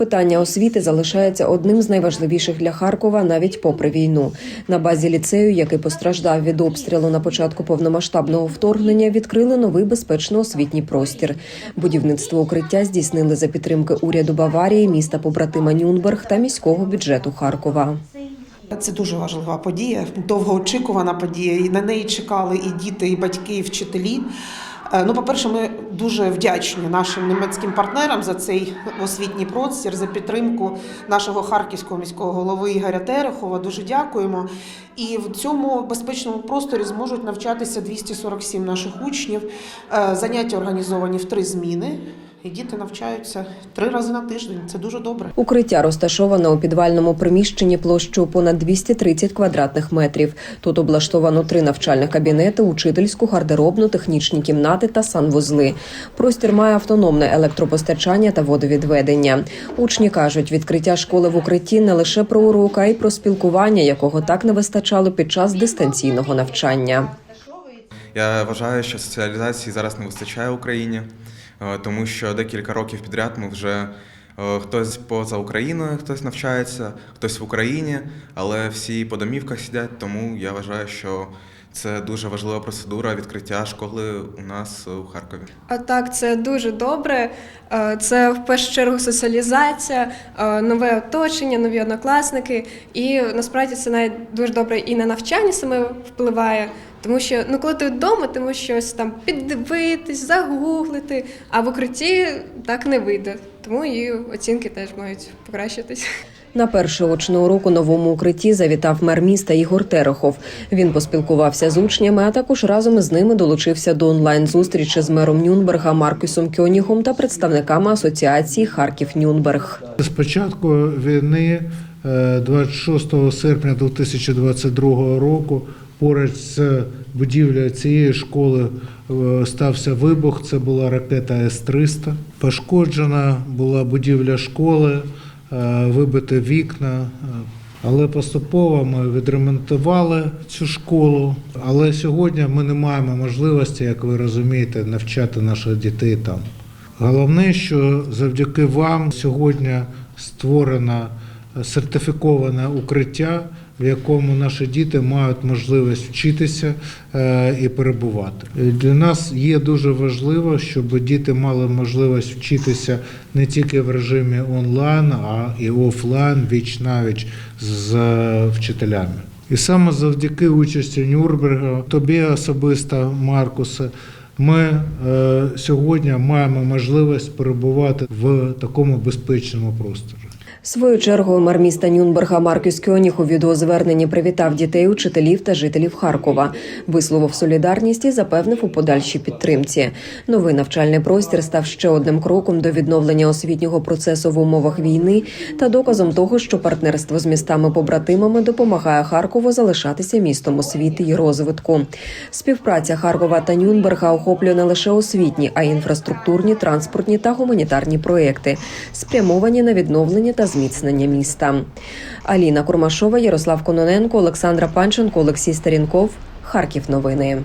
Питання освіти залишається одним з найважливіших для Харкова навіть попри війну. На базі ліцею, який постраждав від обстрілу на початку повномасштабного вторгнення, відкрили новий безпечно-освітній простір. Будівництво укриття здійснили за підтримки уряду Баварії, міста побратима Нюнберг та міського бюджету Харкова. Це дуже важлива подія, довгоочікувана подія. І на неї чекали і діти, і батьки, і вчителі. Е, Ну, по-перше, ми дуже вдячні нашим німецьким партнерам за цей освітній простір, за підтримку нашого харківського міського голови Ігоря Терехова. Дуже дякуємо. І в цьому безпечному просторі зможуть навчатися 247 наших учнів. Е, Заняття організовані в три зміни. І діти навчаються три рази на тиждень. Це дуже добре. Укриття розташоване у підвальному приміщенні площею понад 230 квадратних метрів. Тут облаштовано три навчальних кабінети, учительську, гардеробну, технічні кімнати та санвузли. Простір має автономне електропостачання та водовідведення. Учні кажуть, відкриття школи в укритті не лише про урок, а й про спілкування, якого так не вистачало під час дистанційного навчання. Я вважаю, що соціалізації зараз не вистачає Україні, тому що декілька років підряд ми вже е, хтось поза Україною, хтось навчається, хтось в Україні, але всі по домівках сидять. Тому я вважаю, що це дуже важлива процедура відкриття школи у нас у Харкові. А так, це дуже добре. Е, Це в першу чергу соціалізація, е, нове оточення, нові однокласники. І насправді це навіть дуже добре і на навчання саме впливає. Тому що ну коли ти вдома, ти можеш щось там піддивитись, загуглити, а в укритті так не вийде. Тому і оцінки теж мають покращитись. На перший очний урок у новому укритті завітав мер міста Ігор Терехов. Він поспілкувався з учнями, а також разом із ними долучився до онлайн-зустрічі з мером Нюнберга Маркусом Кьонігом та представниками асоціації Харків Нюнберг. З початку війни, е, 26 серпня 2022 року, поруч з будівлею цієї школи е, стався вибух. Це була ракета С-300. Пошкоджена була будівля школи, е, вибиті вікна. е, Але поступово ми відремонтували цю школу. Але сьогодні ми не маємо можливості, як ви розумієте, навчати наших дітей там. Головне, що завдяки вам сьогодні створено сертифіковане укриття, в якому наші діти мають можливість вчитися е, і перебувати. Для нас є дуже важливо, щоб діти мали можливість вчитися не тільки в режимі онлайн, а і офлайн, віч навіч з е, вчителями. І саме завдяки участі Нюрнберга, тобі особисто, Маркусе, ми е, сьогодні маємо можливість перебувати в такому безпечному просторі. Свою чергою мер міста Нюнберга Маркюс Кьоніг у відеозверненні привітав дітей, учителів та жителів Харкова, висловив солідарність і запевнив у подальшій підтримці. Новий навчальний простір став ще одним кроком до відновлення освітнього процесу в умовах війни та доказом того, що партнерство з містами-побратимами допомагає Харкову залишатися містом освіти і розвитку. Співпраця Харкова та Нюнберга охоплює не лише освітні, а й інфраструктурні, транспортні та гуманітарні проекти, спрямовані на відновлення та зміцнення міста. Аліна Курмашова, Ярослав Кононенко, Олександра Панченко, Олексій Старінков. Харків новини.